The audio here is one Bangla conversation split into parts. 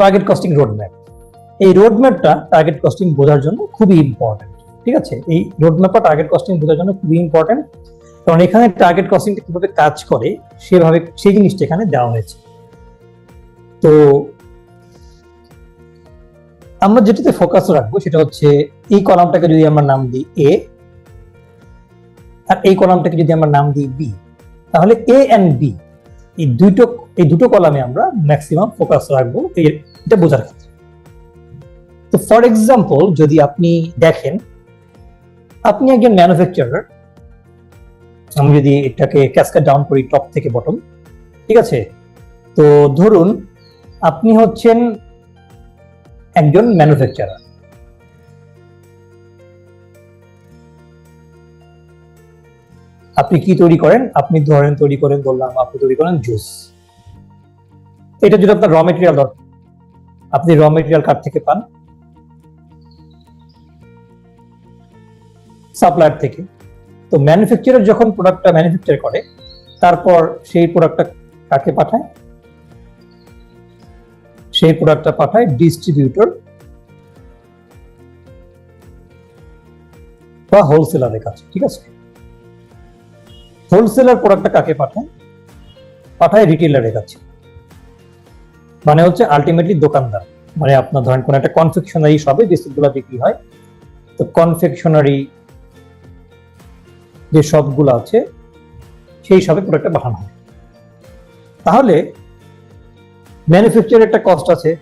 টার্গেট কস্টিং রোডম্যাপ এই রোডম্যাপটা টার্গেট কস্টিং বোঝার জন্য খুবই ইম্পর্টেন্ট ঠিক আছে? এই রোডম্যাপটা টার্গেট কস্টিং বোঝার জন্য খুবই ইম্পর্টেন্ট কারণ এখানে টার্গেট কস্টিংটা কীভাবে কাজ করে, সেভাবে সেই জিনিসটা এখানে দেওয়া হয়েছে। তো আমরা যেটাতে ফোকাস রাখব সেটা হচ্ছে এই কলামটাকে যদি আমরা নাম দিই এ আর এই কলামটাকে যদি আমরা নাম দিই বি তাহলে এ এন্ড বি এই দুটো এই দুটো কলামে আমরা ম্যাক্সিমাম ফোকাস রাখব। এটা বোঝার ক্ষেত্রে। তো ফর এক্সাম্পল যদি আপনি দেখেন, আপনি একজন ম্যানুফ্যাকচারার আমি যদি এটাকে ক্যাসকেট ডাউন করি টপ থেকে বটম ঠিক আছে? তো ধরুন, আপনি হচ্ছেন একজন ম্যানুফ্যাকচারার আপনি কি তৈরি করেন? আপনি ধরেন তৈরি করেন, বললাম, আপনি তৈরি করেন জুস। এটা যদি আপনার র মেটেরিয়াল দরকার, আপনি র মেটেরিয়াল কার থেকে পান। সাপ্লায়ার থেকে। তো ম্যানুফ্যাকচারার যখন প্রোডাক্টটা ম্যানুফ্যাকচার করে, তারপর সেই প্রোডাক্টটা কাকে পাঠায়? সেই প্রোডাক্টটা পাঠায় ডিস্ট্রিবিউটর বা হোলসেলারের কাছে, ঠিক আছে? হোলসেলার প্রোডাক্টটা কাকে পাঠায়? পাঠায় রিটেলারের কাছে। মানে হচ্ছে আলটিমেটলি দোকানদার। মানে আপনার ধরেন কোন একটা কনফেকশনারি শপে যে গুলো বিক্রি হয়, তো কনফেকশনারি যে শপগুলো আছে, সেই শপে প্রোডাক্টটা পাঠানো হয়। তাহলে ম্যানুফ্যাকচারের একটা কস্ট আছে।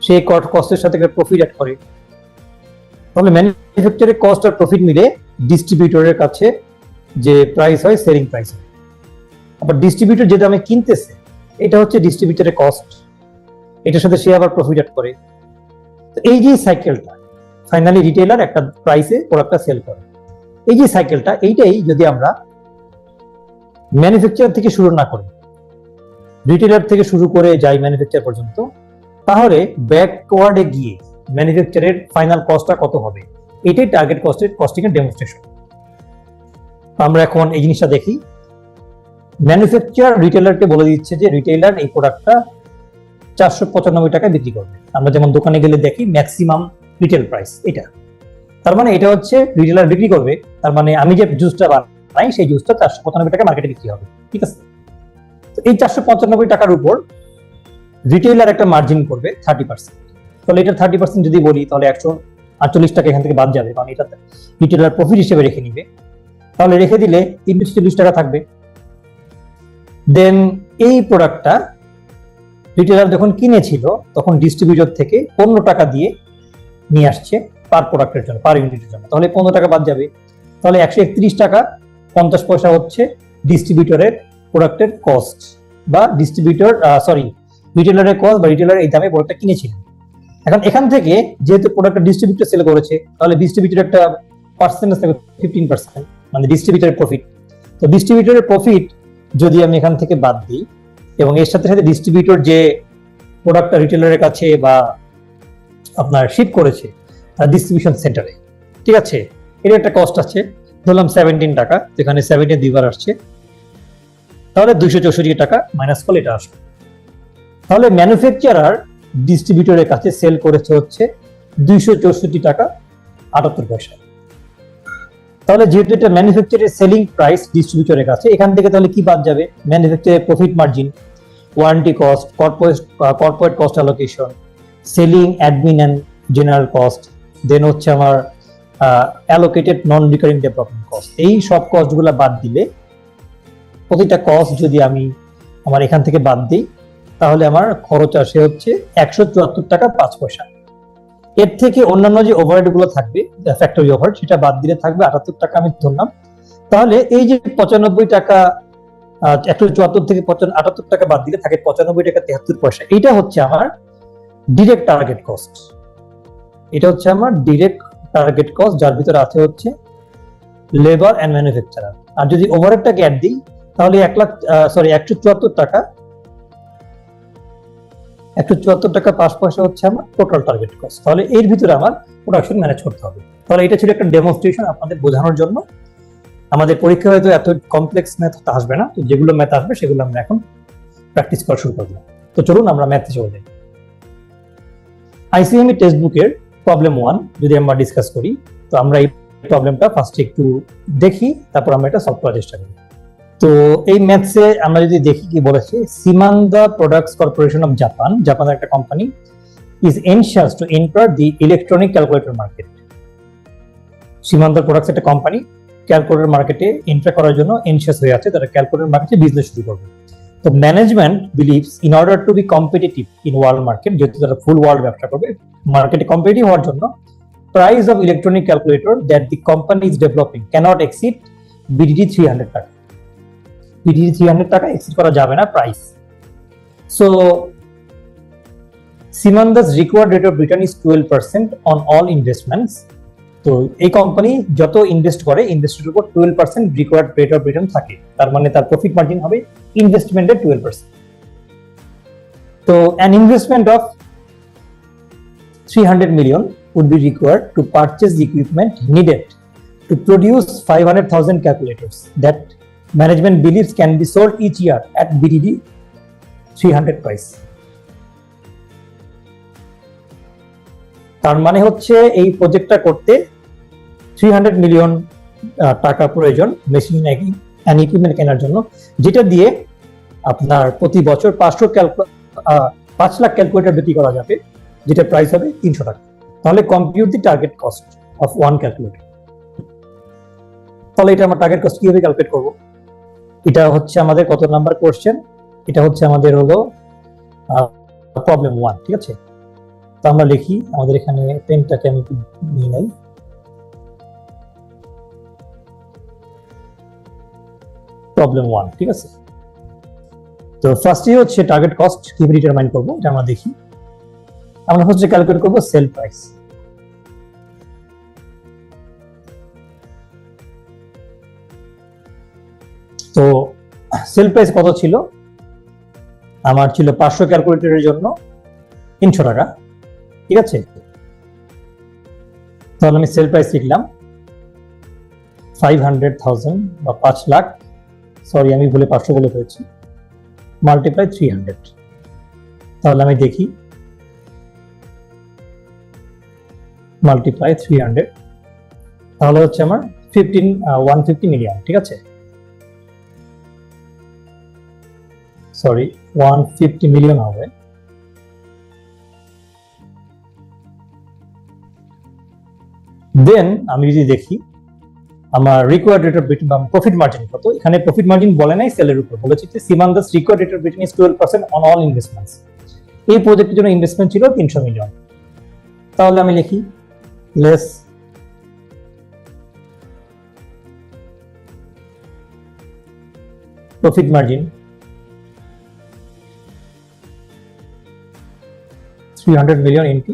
সেই কস্টের সাথে একটা প্রফিট অ্যাড করে। তাহলে ম্যানুফ্যাকচারের কস্ট আর প্রফিট মিলে ডিস্ট্রিবিউটরের কাছে যে প্রাইস হয় সেলিং প্রাইস হয়। আবার ডিস্ট্রিবিউটর যেটা আমি কিনতেছে, এটা হচ্ছে ডিস্ট্রিবিউটরের কস্ট এটার সাথে সে আবার প্রফিট অ্যাড করে। তো এই যে সাইকেলটা ফাইনালি রিটেলার একটা প্রাইসে প্রোডাক্টটা সেল করে। এই যে সাইকেলটা এইটাই যদি আমরা ম্যানুফ্যাকচার থেকে শুরু না করি রিটেলার থেকে শুরু করে যাই ম্যানুফ্যাকচার পর্যন্ত, তাহলে ব্যাকওয়ার্ডে গিয়ে ম্যানুফ্যাকচারের ফাইনাল কস্টটা কত হবে? এটাই টার্গেট কস্টের কস্টিং এর ডেমনস্ট্রেশন আমরা এখন এই জিনিসটা দেখি। ম্যানুফ্যাকচার রিটেলারকে বলে দিচ্ছে যে রিটেলার এই প্রোডাক্টটা চারশো পঁচানব্বই টাকায় বিক্রি করবে। আমরা যেমন দোকানে গেলে দেখি ম্যাক্সিমাম রিটেল প্রাইস এটা। তার মানে এটা হচ্ছে রিটেলার বিক্রি করবে, তার মানে আমি যে জুসটা বানাই সেই জুসটা চারশো পঁচানব্বই টাকা মার্কেটে বিক্রি হবে, ঠিক আছে? এই চারশো পঁচানব্বই টাকার উপর রিটেলার একটা মার্জিন করবে থার্টি পার্সেন্ট তাহলে এটা থার্টি পার্সেন্ট যদি বলি, তাহলে একশো আটচল্লিশ টাকা এখান থেকে বাদ যাবে, কারণ এটা রিটেলার প্রফিট হিসেবে রেখে নিবে। তাহলে রেখে দিলে তিনশো চল্লিশ টাকা থাকবে। দেন এই প্রোডাক্টটা রিটেলার যখন কিনেছিল, তখন ডিস্ট্রিবিউটর থেকে পনেরো টাকা দিয়ে নিয়ে আসছে পার প্রোডাক্টের জন্য পার ইউনিটের জন্য। তাহলে পনেরো টাকা বাদ যাবে। তাহলে একশো একত্রিশ টাকা, পঞ্চাশ পয়সা হচ্ছে ডিস্ট্রিবিউটরের প্রোডাক্টের কস্ট বা ডিস্ট্রিবিউটর সরি রিটেলারের কস্ট বা রিটেলার এই দামে প্রোডাক্টটা কিনেছিলেন এখন এখান থেকে যেহেতু প্রোডাক্টটা ডিস্ট্রিবিউটর সেল করেছে, তাহলে ডিস্ট্রিবিউটর একটা পার্সেন্টেজ থাকবে ফিফটিন পার্সেন্ট মানে ডিস্ট্রিবিউটরের প্রফিট তো ডিস্ট্রিবিউটরের প্রফিট যদি আমি এখান থেকে বাদ দিই এবং এর সাথে সাথে ডিস্ট্রিবিউটর যে প্রোডাক্টটা রিটেলারের কাছে বা আপনার শিপ করেছে ডিস্ট্রিবিউশন সেন্টারে ঠিক আছে? এর একটা কস্ট আছে। ধরলাম সেভেন্টিন টাকা, যেখানে সেভেন্টিন দুইবার আসছে। তাহলে দুইশো চৌষট্টি টাকা মাইনাস করলে এটা আসবে। তাহলে ম্যানুফ্যাকচারার ডিস্ট্রিবিউটরের কাছে সেল করেছে হচ্ছে দুইশো চৌষট্টি টাকা আটাত্তর পয়সা। তাহলে যেহেতু এটা ম্যানুফ্যাকচারের সেলিং প্রাইস ডিস্ট্রিবিউটরের কাছে, এখান থেকে তাহলে কি বাদ যাবে? ম্যানুফ্যাকচারের profit margin warranty cost corporate corporate cost allocation selling admin and general cost then হচ্ছে আমার allocated non recurring development cost এই সব কস্টগুলো বাদ দিলে প্রতিটা কস্ট যদি আমি আমার এখান থেকে বাদ দিই, তাহলে আমার খরচ আসে হচ্ছে একশো চুয়াত্তর টাকা পাঁচ পয়সা। এর থেকে অন্যান্য যে ওভারহেডগুলো থাকবে ফ্যাক্টরি ওভার সেটা বাদ দিলে থাকবে আটাত্তর টাকা আমি ধরলাম। তাহলে এই যে পঁচানব্বই টাকা একশো চুয়াত্তর থেকে আটাত্তর টাকা বাদ দিলে থাকে পঁচানব্বই টাকা তেহাত্তর পয়সা। এটা হচ্ছে আমার ডিরেক্ট টার্গেট কস্ট এটা হচ্ছে আমার ডিরেক্ট টার্গেট কস্ট যার ভিতরে আছে হচ্ছে লেবার অ্যান্ড ম্যানুফ্যাকচারার আর যদি ওভারহেডটাকে অ্যাড দিই, তাহলে এক লাখ সরি একশো চুয়াত্তর টাকা একশো চুয়াত্তর টাকা পাঁচ পয়সা হচ্ছে আমার টোটাল টার্গেট কস্ট তাহলে এর ভিতরে আমার প্রোডাকশন ম্যানেজ করতে হবে। তাহলে এটা ছিল একটা ডেমনস্ট্রেশন আপনাদের বোঝানোর জন্য। আমাদের পরীক্ষা হয়তো এত কমপ্লেক্স ম্যাথ আসবে না, তো যেগুলো ম্যাথ আসবে সেগুলো আমরা এখন প্র্যাকটিস করা শুরু করব তো চলুন আমরা ম্যাথে চলে যাই। আইসিএমই টেক্সট বুকের প্রবলেম ওয়ান যদি আমরা ডিসকাস করি, তো আমরা এই প্রবলেমটা ফার্স্টে একটু দেখি, তারপর আমরা এটা সলভ করার চেষ্টা করি। তো এই ম্যাথসে আমরা যদি দেখি কি বলেছে Simanda products corporation of Japan জাপানের একটা company is anxious to enter the electronic calculator market Simanda products একটা কোম্পানি ক্যালকুলেটর মার্কেটে এন্টার করার জন্য এনশিয়াস হয়ে আছে, তারা ক্যালকুলেটর মার্কেটে বিজনেস শুরু করবে। তো management believes in order to be competitive in world market যেহেতু তারা ফুল ওয়ার্ল্ড ব্যবসা করবে মার্কেটে কম্পিটিটিভ হওয়ার জন্য price of electronic calculator that the company is developing cannot exceed BDD three hundred taka. BDD three hundred টাকা এক্সিড করা যাবে না price so Simanda's required rate of return is twelve percent on all investments তো এই কোম্পানি যত ইনভেস্ট করে ইনভেস্টের উপর twelve percent required rate of return থাকে। তার মানে তার প্রফিট মার্জিন হবে ইনভেস্টমেন্টের টুয়েলভ পার্সেন্ট তো an investment of three hundred million would be required to purchase the equipment needed to produce 500,000 calculators that management believes can be sold each year at BDD 300 price. তার মানে হচ্ছে এই প্রজেক্টটা করতে 300 মিলিয়ন টাকা প্রয়োজন মেশিন অ্যান্ড ইকুইপমেন্ট কেনার জন্য, যেটা দিয়ে আপনার প্রতি বছর পাঁচশো পাঁচ লাখ ক্যালকুলেটর বিক্রি করা যাবে, যেটা প্রাইস হবে তিনশো টাকা। তাহলে compute the target cost of one calculator তাহলে এটা আমরা টার্গেট কস্ট কীভাবে ক্যালকুলেট করব? এটা হচ্ছে আমাদের কত নাম্বার কোশ্চেন এটা হচ্ছে আমাদের হলো প্রবলেম ওয়ান ঠিক আছে? তো আমরা লিখি, আমাদের এখানে পেনটাকে আমি নিয়ে নেই। প্রবলেম ওয়ান ঠিক আছে? তো ফার্স্টে হচ্ছে টার্গেট কস্ট কীভাবে ডিটারমাইন করব? এটা আমরা দেখি। আমরা হচ্ছে ক্যালকুলেট করব সেল প্রাইস সেল প্রাইস কত ছিল? আমার ছিল পাঁচশো ক্যালকুলেটরের জন্য তিনশো টাকা। ঠিক আছে? তাহলে আমি সেল প্রাইস লিখলাম। ফাইভ হান্ড্রেড থাউজেন্ড বা পাঁচ লাখ। সরি আমি বলে পাঁচশো বলে ফেলেছি। মাল্টিপ্লাই থ্রি হান্ড্রেড তাহলে আমি দেখি। মাল্টিপ্লাই থ্রি হান্ড্রেড তাহলে হচ্ছে আমার ফিফটিন ওয়ান ফিফটি মিলিয়ন ঠিক আছে? সরি ওয়ান ফিফটি মিলিয়ন হবে। দেন আমি যদি দেখি, আমার রিকোয়ার্ড রেট অফ রিটার্ন বা প্রফিট মার্জিন কত? এখানে প্রফিট মার্জিন বলে নাই সেলের উপর। বলেছে যে Simanda's required rate of return is twelve percent on all investments এই প্রজেক্টের জন্য ইনভেস্টমেন্ট ছিল তিনশো মিলিয়ন তাহলে আমি লিখি less profit margin three hundred million into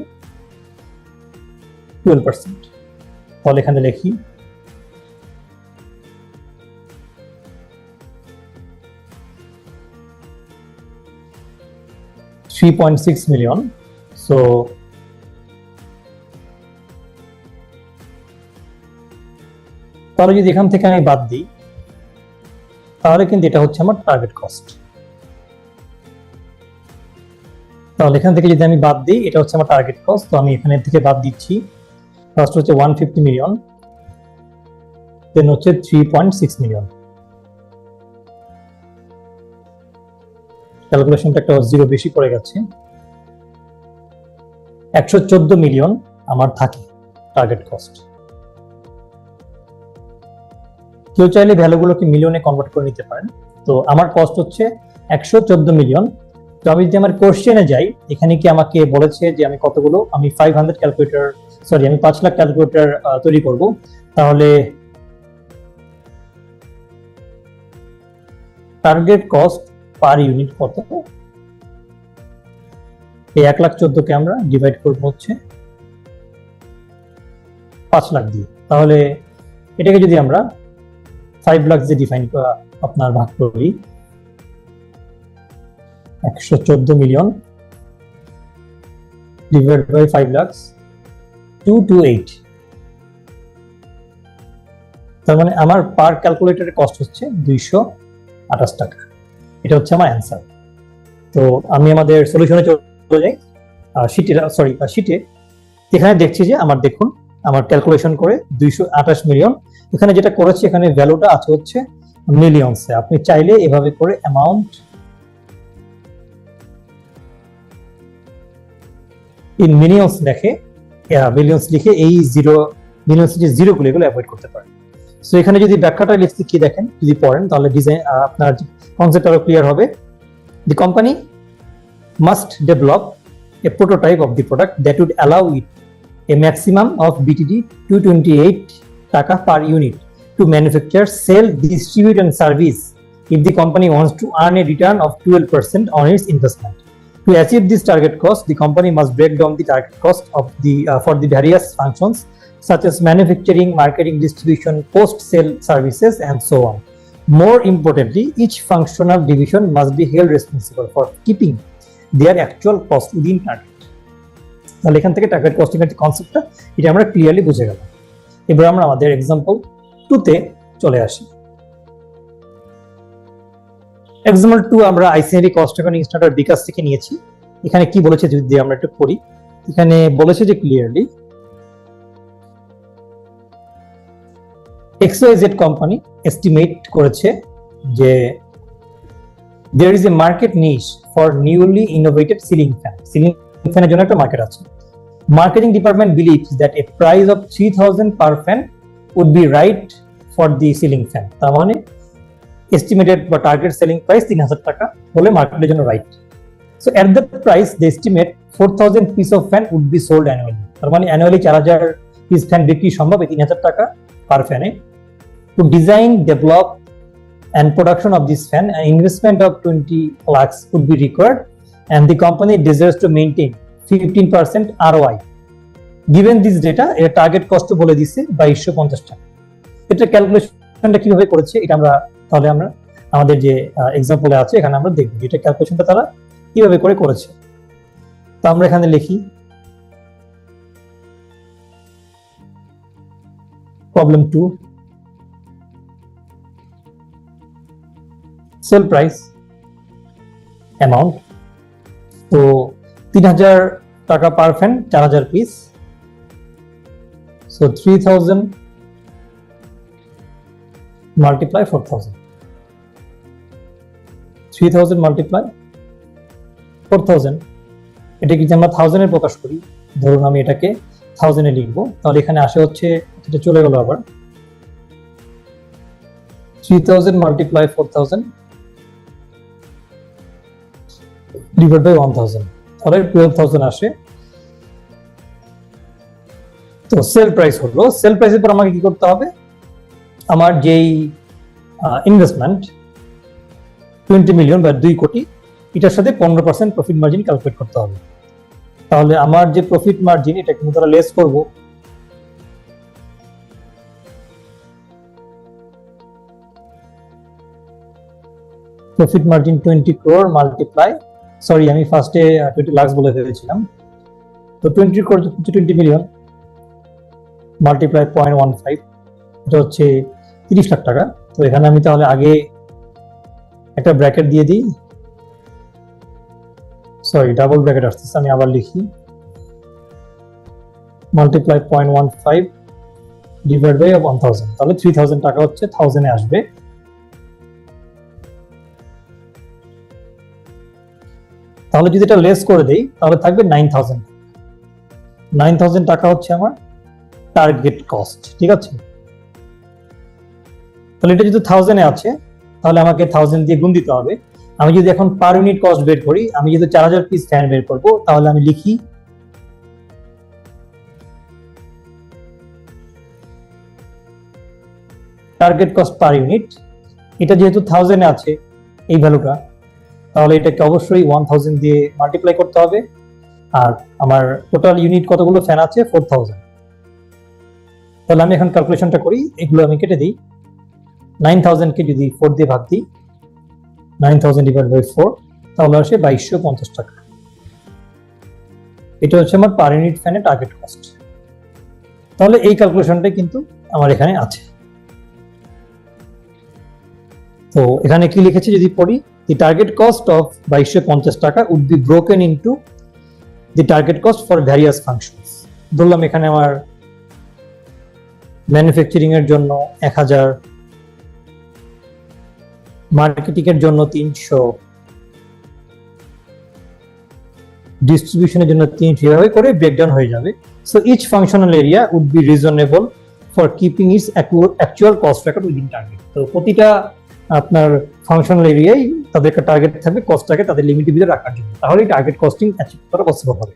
twelve percent তাহলে এখানে লিখি three point six million so তাহলে যদি এখান থেকে আমি বাদ দিই, তাহলে কিন্তু এটা হচ্ছে আমার টার্গেট কস্ট তাহলে এখান থেকে যদি আমি বাদ দিই, এটা হচ্ছে আমার টার্গেট কস্ট তো আমি এখানে থেকে বাদ দিচ্ছি। ফার্স্ট হচ্ছে ওয়ান মিলিয়ন দেন হচ্ছে মিলিয়ন ক্যালকুলেশনটা একটা জিরো বেশি পড়ে গেছে। একশো চোদ্দ মিলিয়ন আমার থাকে টার্গেট কস্ট কেউ চাইলে ভ্যালুগুলোকে মিলিয়নে কনভার্ট করে নিতে পারেন। তো আমার কস্ট হচ্ছে একশো চোদ্দ মিলিয়ন তো আমি যদি আমার কোশ্চেনে যাই, এখানে কি আমাকে বলেছে যে আমি কতগুলো, আমি ফাইভ হান্ড্রেড ক্যালকুলেটর সরি আমি পাঁচ লাখ ক্যালকুলেটর তৈরি করব। তাহলে টার্গেট কস্ট পার ইউনিট কত? এই এক লাখ চোদ্দকে আমরা ডিভাইড করব হচ্ছে পাঁচ লাখ দিয়ে। তাহলে এটাকে যদি আমরা ফাইভ লাখ যে ডিফাইন আপনার ভাগ করি একশো চোদ্দ million divide by five lakhs two two eight তার মানে আমার পার ক্যালকুলেটরের কস্ট হচ্ছে দুইশো আঠাশ টাকা। এটা হচ্ছে আমার অ্যান্সার তো আমি আমাদের সলিউশনে চলে যাই। শিটে সরি শিটে এখানে দেখছি যে আমার দেখুন, আমার ক্যালকুলেশন করে দুইশো আঠাশ মিলিয়ন এখানে যেটা করেছি, এখানে ভ্যালুটা আছে হচ্ছে মিলিয়নসে আপনি চাইলে এভাবে করে অ্যামাউন্ট ইন মিলিয়নস দেখে মিলিয়নস লিখে এই জিরো মিলিয়নস যে জিরো গুলো এগুলো অ্যাভয়েড করতে পারেন সো এখানে যদি ব্যাখ্যাটা লিখতে কি দেখেন যদি পড়েন তাহলে ডিজাইন আপনার কনসেপ্ট আরও ক্লিয়ার হবে the company must develop a prototype of the product that would allow it a maximum of BTD 228 taka per unit to manufacture, sell, distribute, and service if the company wants to earn a return of 12% on its investment. To achieve this target cost, the company must break down the target cost of the uh, for the various functions such as manufacturing, marketing, distribution, post-sale services, and so on. More importantly, each functional division must be held responsible for keeping their actual cost within target. তাহলে এখান থেকে টার্গেট কস্টিং এর কনসেপ্টটা এটা আমরা ক্লিয়ারলি বুঝে গেলাম এবার আমরা আমাদের এক্সাম্পল টুতে চলে আসি এক্সাম্পল টু আমরা ICID cost accounting standard Bikash থেকে নিয়েছি। এখানে কি বলেছে যদি আমরা একটু পড়ি। এখানে বলেছে যে ক্লিয়ারলি এক্সওয়াইজেড কোম্পানি এস্টিমেট করেছে যে there is a market niche for newly innovated ceiling fan ceiling ফ্যানের জন্য একটা মার্কেট আছে। Marketing department believes that a price of three thousand per fan would be right for the ceiling fan তার মানে এস্টিমেটেড বা টার্গেট সেলিং প্রাইস তিন হাজার টাকা হলে মার্কেটের জন্য right so at the price they estimate four thousand piece of fan would be sold annually তার মানে অ্যানুয়ালি চার হাজার পিস ফ্যান বিক্রি সম্ভব এই তিন হাজার টাকা per ফ্যানে to design develop and production of this fan, an investment of 20 lakhs would be required and the company desires to maintain 15% ROI. Given this data এর টার্গেট কস্ট বলে দিচ্ছে বাইশশো পঞ্চাশ টাকা। এটা ক্যালকুলেশনটা কীভাবে করেছে এটা আমরা তাহলে আমরা, আমাদের যে এক্সাম্পলে আছে, এখানে আমরা দেখব এটা ক্যালকুলেশনটা তারা কীভাবে করে করেছে। তো আমরা এখানে লিখি problem two sell price amount তো তিন হাজার টাকা পার ফ্যান চার হাজার piece so three thousand multiply four thousand three thousand multiply four thousand এটাকে যদি আমরা থাউজেন্ডে প্রকাশ করি? ধরুন আমি এটাকে থাউজেন্ডে লিখব। তাহলে এখানে আসে হচ্ছে, এটা চলে গেল আবার। Three thousand multiply four thousand divide by one thousand তাহলে টুয়েলভ থাউজেন্ড আসে। তো সেল প্রাইস হলো। সেল প্রাইসের পর আমাকে কি করতে হবে? আমার যেই ইনভেস্টমেন্ট টোয়েন্টি মিলিয়ন বা দুই কোটি, এটার সাথে পনেরো পার্সেন্ট প্রফিট মার্জিন ক্যালকুলেট করতে হবে। তাহলে আমার যে প্রফিট মার্জিন এটা কিন্তু তারা লেস করব। Profit margin twenty crore multiply sorry আমি ফার্স্টে টোয়েন্টি লাক্স বলে ফেলেছিলাম তো টোয়েন্টি ক্রোর হচ্ছে twenty million multiply point one five এটা হচ্ছে তিরিশ লাখ টাকা। তো এখানে আমি তাহলে আগে একটা ব্র্যাকেট দিয়ে দিই। সরি ডাবল ব্র্যাকেট আসতেছে, আমি আবার লিখি। Multiply point one five divide by one thousand তাহলে থ্রি থাউজেন্ড টাকা হচ্ছে থাউজেন্ডে আসবে। তাহলে যদি এটা লেস করে দেই, তাহলে থাকবে নাইন থাউজেন্ড নাইন থাউজেন্ড টাকা হচ্ছে আমার টার্গেট কস্ট ঠিক আছে? তাহলে এটা যদি থাউজেন্ডে আছে তাহলে আমাকে থাউজেন্ড দিয়ে গুণ দিতে হবে। আমি যদি এখন পার ইউনিট কস্ট বের করি, আমি যদি চার হাজার পিস ফ্যান বের করব, তাহলে আমি লিখি টার্গেট কস্ট পার ইউনিট এটা যেহেতু থাউজেন্ডে আছে এই ভ্যালুটা তাহলে এটাকে অবশ্যই ওয়ান থাউজেন্ড দিয়ে মাল্টিপ্লাই করতে হবে। আর আমার টোটাল ইউনিট কতগুলো ফ্যান আছে? ফোর থাউজেন্ড তাহলে আমি এখন ক্যালকুলেশনটা করি, এগুলো আমি কেটে দিই। নাইন যদি ফোর দিয়ে ভাগ দিই ফোর তাহলে আসে বাইশশো পঞ্চাশ টাকা। এটা হচ্ছে আমার পার ইউনিট ফ্যানের টার্গেট কস্ট তাহলে এই ক্যালকুলেশনটাই কিন্তু আমার এখানে আছে। তো এখানে কি লিখেছে যদি পড়ি, the target cost of বাইশশো পঞ্চাশ টাকা would be broken into the target cost for various functions ধরলাম এখানে আমার ম্যানুফ্যাকচারিং এর জন্য এক হাজার মার্কেটিং এর জন্য তিনশো ডিস্ট্রিবিউশনের জন্য তিনশো, এভাবে করে ব্রেকডাউন হয়ে যাবে। So each functional area would be reasonable for keeping its actual cost record within target তো প্রতিটা, আপনার ফাংশনাল এরিয়ায় তাদের একটা টার্গেট থাকবে কস্টটাকে তাদের লিমিটের ভিতরে রাখার জন্য। তাহলেই টার্গেট কস্টিং অ্যাচিভ করা পসিবল হবে।